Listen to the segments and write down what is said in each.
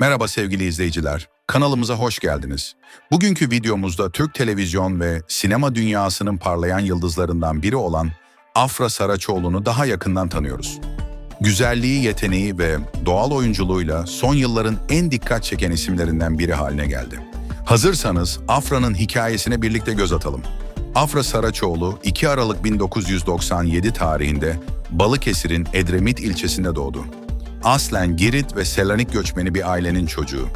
Merhaba sevgili izleyiciler, kanalımıza hoş geldiniz. Bugünkü videomuzda Türk televizyon ve sinema dünyasının parlayan yıldızlarından biri olan Afra Saraçoğlu'nu daha yakından tanıyoruz. Güzelliği, yeteneği ve doğal oyunculuğuyla son yılların en dikkat çeken isimlerinden biri haline geldi. Hazırsanız Afra'nın hikayesine birlikte göz atalım. Afra Saraçoğlu 2 Aralık 1997 tarihinde Balıkesir'in Edremit ilçesinde doğdu. Aslen Girit ve Selanik göçmeni bir ailenin çocuğu.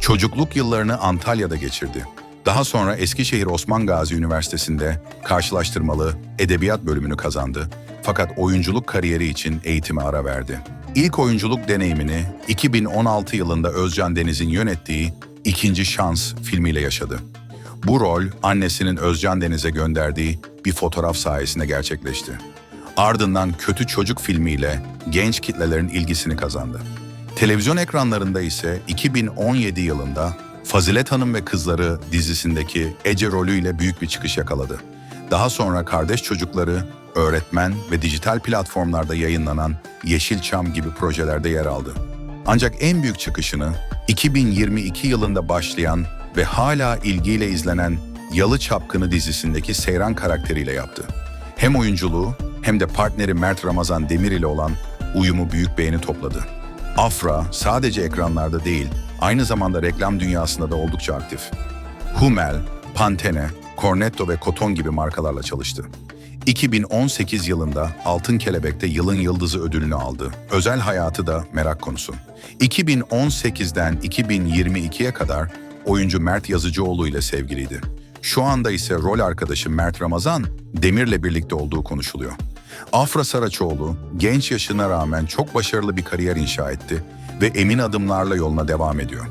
Çocukluk yıllarını Antalya'da geçirdi. Daha sonra Eskişehir Osman Gazi Üniversitesi'nde karşılaştırmalı edebiyat bölümünü kazandı. Fakat oyunculuk kariyeri için eğitime ara verdi. İlk oyunculuk deneyimini 2016 yılında Özcan Deniz'in yönettiği İkinci Şans filmiyle yaşadı. Bu rol annesinin Özcan Deniz'e gönderdiği bir fotoğraf sayesinde gerçekleşti. Ardından Kötü Çocuk filmiyle genç kitlelerin ilgisini kazandı. Televizyon ekranlarında ise 2017 yılında Fazilet Hanım ve Kızları dizisindeki Ece rolüyle büyük bir çıkış yakaladı. Daha sonra Kardeş Çocukları, Öğretmen ve dijital platformlarda yayınlanan Yeşilçam gibi projelerde yer aldı. Ancak en büyük çıkışını 2022 yılında başlayan ve hala ilgiyle izlenen Yalı Çapkını dizisindeki Seyran karakteriyle yaptı. Hem oyunculuğu hem de partneri Mert Ramazan Demir ile olan uyumu büyük beğeni topladı. Afra sadece ekranlarda değil, aynı zamanda reklam dünyasında da oldukça aktif. Hummel, Pantene, Cornetto ve Koton gibi markalarla çalıştı. 2018 yılında Altın Kelebek'te Yılın Yıldızı ödülünü aldı. Özel hayatı da merak konusu. 2018'den 2022'ye kadar oyuncu Mert Yazıcıoğlu ile sevgiliydi. Şu anda ise rol arkadaşı Mert Ramazan Demir'le birlikte olduğu konuşuluyor. Afra Saraçoğlu genç yaşına rağmen çok başarılı bir kariyer inşa etti ve emin adımlarla yoluna devam ediyor.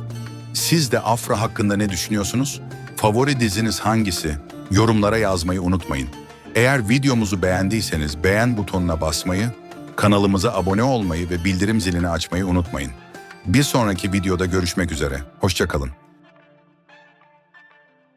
Siz de Afra hakkında ne düşünüyorsunuz? Favori diziniz hangisi? Yorumlara yazmayı unutmayın. Eğer videomuzu beğendiyseniz beğen butonuna basmayı, kanalımıza abone olmayı ve bildirim zilini açmayı unutmayın. Bir sonraki videoda görüşmek üzere. Hoşçakalın.